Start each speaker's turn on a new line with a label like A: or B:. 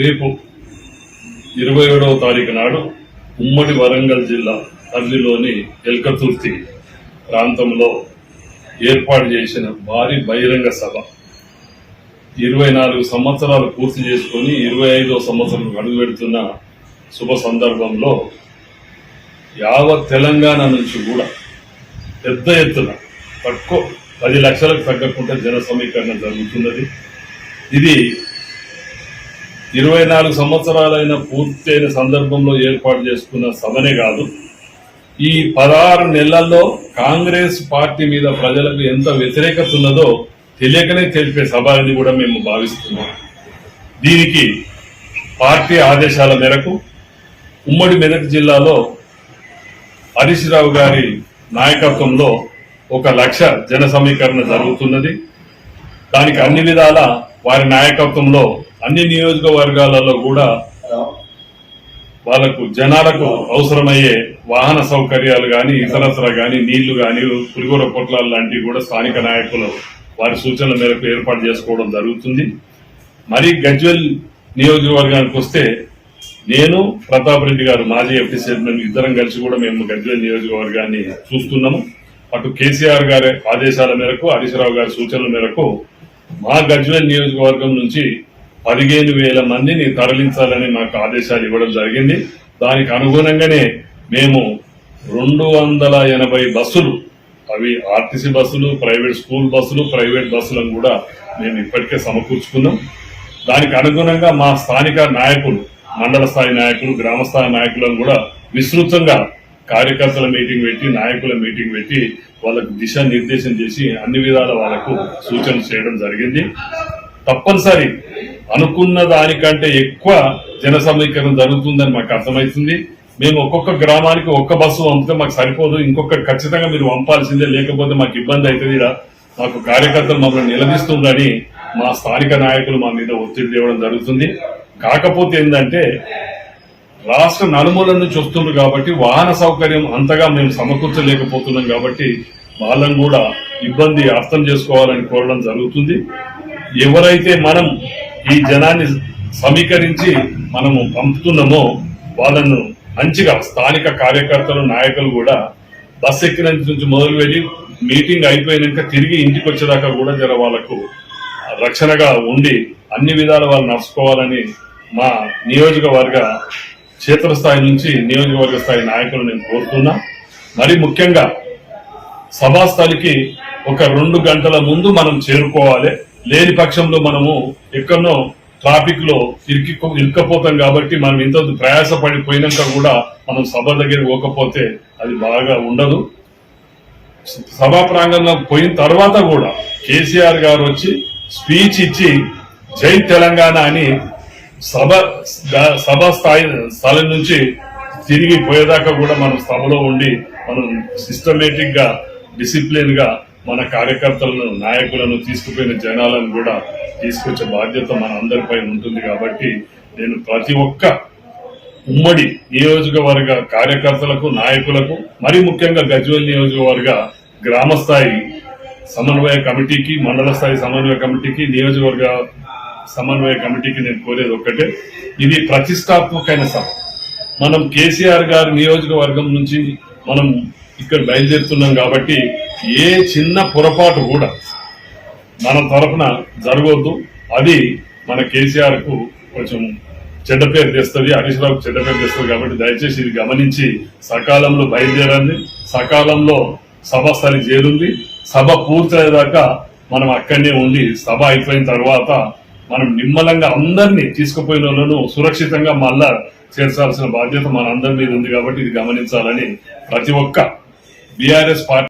A: రేపు ఇరవై ఏడవ తారీఖు నాడు ఉమ్మడి వరంగల్ జిల్లా పరిధిలోని ఎల్కతుర్తి ప్రాంతంలో ఏర్పాటు చేసిన భారీ బహిరంగ సభ. ఇరవై నాలుగు సంవత్సరాలు పూర్తి చేసుకొని ఇరవై ఐదో సంవత్సరం అడుగుపెడుతున్న శుభ సందర్భంలో యావత్ తెలంగాణ నుంచి కూడా పెద్ద ఎత్తున తక్కువ పది లక్షలకు తగ్గకుండా జన సమీకరణ జరుగుతున్నది. ఇది ఇరవై నాలుగు సంవత్సరాలైన పూర్తయిన సందర్భంలో ఏర్పాటు చేసుకున్న సభనే కాదు ఈ పదహారు నెలల్లో కాంగ్రెస్ పార్టీ మీద ప్రజలకు ఎంత వ్యతిరేకత ఉన్నదో తెలియకనే తెలిపే సభ అని కూడా మేము భావిస్తున్నాం. దీనికి పార్టీ ఆదేశాల మేరకు ఉమ్మడి మెదక్ జిల్లాలో హరీష్ రావు గారి నాయకత్వంలో ఒక లక్ష జన సమీకరణ జరుగుతున్నది. దానికి అన్ని విధాల వారి నాయకత్వంలో అన్ని నియోజకవర్గాలలో కూడా వాళ్ళకు జనాలకు అవసరమయ్యే వాహన సౌకర్యాలు కానీ ఇతరత్ర కానీ నీళ్ళు కానీ పులిగూర పొట్లాలు లాంటివి కూడా స్థానిక నాయకులు వారి సూచనల మేరకు ఏర్పాటు చేసుకోవడం జరుగుతుంది. మరి గజ్వెల్ నియోజకవర్గానికి వస్తే నేను ప్రతాప్ రెడ్డి గారు మాజీ ఎంపీ చైర్మన్ ఇద్దరం కలిసి కూడా మేము గజ్వెల్ నియోజకవర్గాన్ని చూస్తున్నాము. అటు కేసీఆర్ గారి ఆదేశాల మేరకు హరీశ్రావు గారి సూచనల మేరకు మా గజ్వెల్ నియోజకవర్గం నుంచి పదిహేను వేల మందిని తరలించాలని మాకు ఆదేశాలు ఇవ్వడం జరిగింది. దానికి అనుగుణంగానే మేము రెండు వందల ఎనభై బస్సులు అవి ఆర్టీసీ బస్సులు ప్రైవేట్ స్కూల్ బస్సులు ప్రైవేట్ బస్సులను కూడా మేము ఇప్పటికే సమకూర్చుకున్నాం. దానికి అనుగుణంగా మా స్థానిక నాయకులు మండల స్థాయి నాయకులు గ్రామ స్థాయి నాయకులను కూడా విస్తృతంగా కార్యకర్తల మీటింగ్ పెట్టి నాయకుల మీటింగ్ పెట్టి వాళ్ళకు దిశానిర్దేశం చేసి అన్ని విధాల వాళ్ళకు సూచనలు చేయడం జరిగింది. తప్పనిసరి. అనుకున్న దానికంటే ఎక్కువ జన సమీకరణ జరుగుతుందని మాకు అర్థమవుతుంది. మేము ఒక్కొక్క గ్రామానికి ఒక్క బస్సు పంపితే మాకు సరిపోదు. ఇంకొక ఖచ్చితంగా మీరు పంపాల్సిందే. లేకపోతే మాకు ఇబ్బంది అవుతుంది మాకు కార్యకర్తలు మమ్మల్ని నిలదీస్తుందని మా స్థానిక నాయకులు మా మీద ఒత్తిడి తేవడం జరుగుతుంది. కాకపోతే ఏంటంటే రాష్ట్ర నలుమూల నుంచి వస్తున్నారు కాబట్టి వాహన సౌకర్యం అంతగా మేము సమకూర్చలేకపోతున్నాం కాబట్టి వాళ్ళని కూడా ఇబ్బంది అర్థం చేసుకోవాలని కోరడం జరుగుతుంది. ఎవరైతే మనం ఈ జనాన్ని సమీకరించి మనము పంపుతున్నామో వాళ్ళను మంచిగా స్థానిక కార్యకర్తలు నాయకులు కూడా బస్ ఎక్కిన నుంచి మొదలు వెళ్ళి మీటింగ్ అయిపోయినాక తిరిగి ఇంటికి వచ్చేదాకా కూడా జర వాళ్ళకు రక్షణగా ఉండి అన్ని విధాలు వాళ్ళు నడుచుకోవాలని మా నియోజకవర్గ క్షేత్రస్థాయి నుంచి నియోజకవర్గ స్థాయి నాయకులు నేను కోరుతున్నా. మరి ముఖ్యంగా సభాస్థలికి ఒక రెండు గంటల ముందు మనం చేరుకోవాలి. లేని పక్షంలో మనము ఎక్కడో ట్రాఫిక్లో ఇరికి ఇరుక్కపోతాం కాబట్టి మనం ఇంత ప్రయాసపడిపోయినాక కూడా మనం సభ దగ్గర పోకపోతే అది బాగా ఉండదు. సభా ప్రాంగణంలో పోయిన తర్వాత కూడా కేసీఆర్ గారు వచ్చి స్పీచ్ ఇచ్చి జై తెలంగాణ అని సభ సభ స్థాయి స్థలం నుంచి తిరిగి పోయేదాకా కూడా మనం సభలో ఉండి మనం సిస్టమేటిక్గా డిసిప్లిన్గా మన కార్యకర్తలను నాయకులను తీసుకుపోయిన జనాలను కూడా తీసుకొచ్చే బాధ్యత మన అందరిపై ఉంటుంది కాబట్టి నేను ప్రతి ఒక్క ఉమ్మడి నియోజకవర్గ కార్యకర్తలకు నాయకులకు మరి ముఖ్యంగా గజ్వేల్ నియోజకవర్గ గ్రామ స్థాయి సమన్వయ కమిటీకి మండల స్థాయి సమన్వయ కమిటీకి నియోజకవర్గ సమన్వయ కమిటీకి నేను కోరేది ఒక్కటే. ఇది ప్రతిష్టాత్మకమైన సభ. మనం కేసీఆర్ గారి నియోజకవర్గం నుంచి మనం ఇక్కడ బయలుదేరుతున్నాం కాబట్టి ఏ చిన్న పొరపాటు కూడా మన తరఫున జరగవద్దు అది మన కేసీఆర్కు కొంచెం చెడ్డ పేరు తెస్తుంది హరీష్ రావుకు చెడ్డ పేరు తెస్తుంది కాబట్టి దయచేసి ఇది గమనించి సకాలంలో బయలుదేరండి. సకాలంలో సభ స్థలి చేరుంది. సభ పూర్తయ్యేదాకా మనం అక్కడనే ఉండి సభ అయిపోయిన తర్వాత మనం నిమ్మలంగా అందరినీ తీసుకుపోయిన వాళ్ళను సురక్షితంగా మళ్ళా చేర్చాల్సిన బాధ్యత మనందరి మీద ఉంది కాబట్టి ఇది గమనించాలని ప్రతి ఒక్క బీఆర్ఎస్ పార్టీ